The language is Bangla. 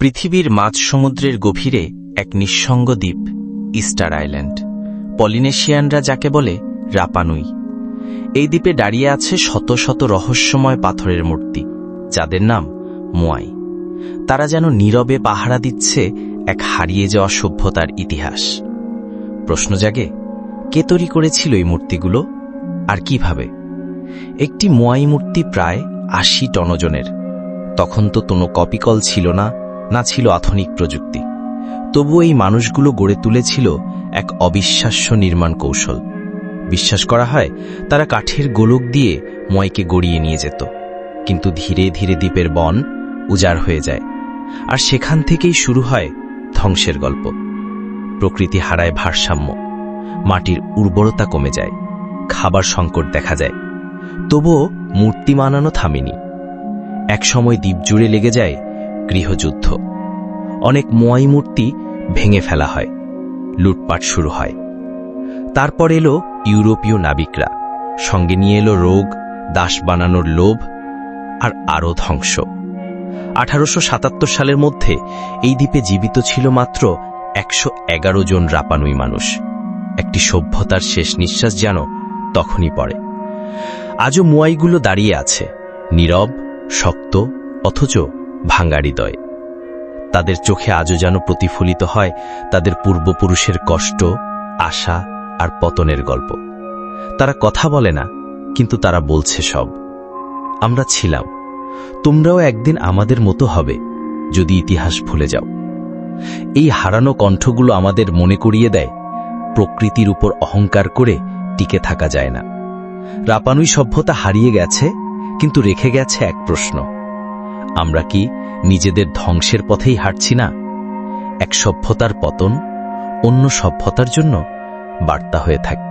পৃথিবীর মাঝ সমুদ্রের গভীরে এক নিঃসঙ্গ দ্বীপ, ইস্টার আইল্যান্ড। পলিনেশিয়ানরা যাকে বলে রাপানুই। এই দ্বীপে দাঁড়িয়ে আছে শত শত রহস্যময় পাথরের মূর্তি, যাদের নাম মোয়াই। তারা যেন নীরবে পাহারা দিচ্ছে এক হারিয়ে যাওয়া সভ্যতার ইতিহাস। প্রশ্ন জাগে, কে তৈরি করেছিল এই মূর্তিগুলো আর কীভাবে? একটি মোয়াই মূর্তি প্রায় আশি টন ওজনের তখন তো কোনো কপিকল ছিল না না ছিল আধুনিক প্রযুক্তি। তবু এই মানুষগুলো গড়ে তুলেছিল এক অবিশ্বাস্য নির্মাণ কৌশল। বিশ্বাস করা হয়, তারা কাঠের গোলক দিয়ে ময়কে গড়িয়ে নিয়ে যেত। কিন্তু ধীরে ধীরে দ্বীপের বন উজাড় হয়ে যায়। আর সেখান থেকেই শুরু হয় ধ্বংসের গল্প। প্রকৃতি হারায় ভারসাম্য। মাটির উর্বরতা কমে যায়। খাবার সংকট দেখা যায়। তবুও মূর্তি মানানো থামেনি। একসময় দ্বীপ জুড়ে লেগে যায় গৃহযুদ্ধ। অনেক মোয়াই মূর্তি ভেঙে ফেলা হয়। লুটপাট শুরু হয়। তারপর এলো ইউরোপীয় নাবিকরা। সঙ্গে নিয়ে এলো রোগ, দাস বানানোর লোভ আর আরও ধ্বংস। আঠারোশো সাতাত্তর সালের মধ্যে এই দ্বীপে জীবিত ছিল মাত্র একশো এগারো জন রাপানুই মানুষ। একটি সভ্যতার শেষ নিঃশ্বাস যেন তখনই পড়ে। আজও মুয়াইগুলো দাঁড়িয়ে আছে, নীরব, শক্ত, অথচ ভাঙ্গা হৃদয়। তাদের চোখে আজও যেন প্রতিফলিত হয় তাদের পূর্বপুরুষের কষ্ট, আশা আর পতনের গল্প। তারা কথা বলে না, কিন্তু তারা বলছে সব। আমরা ছিলাম। তোমরাও একদিন আমাদের মতো হবে, যদি ইতিহাস ভুলে যাও। এই হারানো কণ্ঠগুলো আমাদের মনে করিয়ে দেয়, প্রকৃতির উপর অহংকার করে টিকে থাকা যায় না। রাপানুই সভ্যতা হারিয়ে গেছে, কিন্তু রেখে গেছে এক প্রশ্ন। আমরা কি নিজেদের ধ্বংসের পথেই হাঁটছি না? এক সভ্যতার পতন অন্য সভ্যতার জন্য বার্তা হয়ে থাকে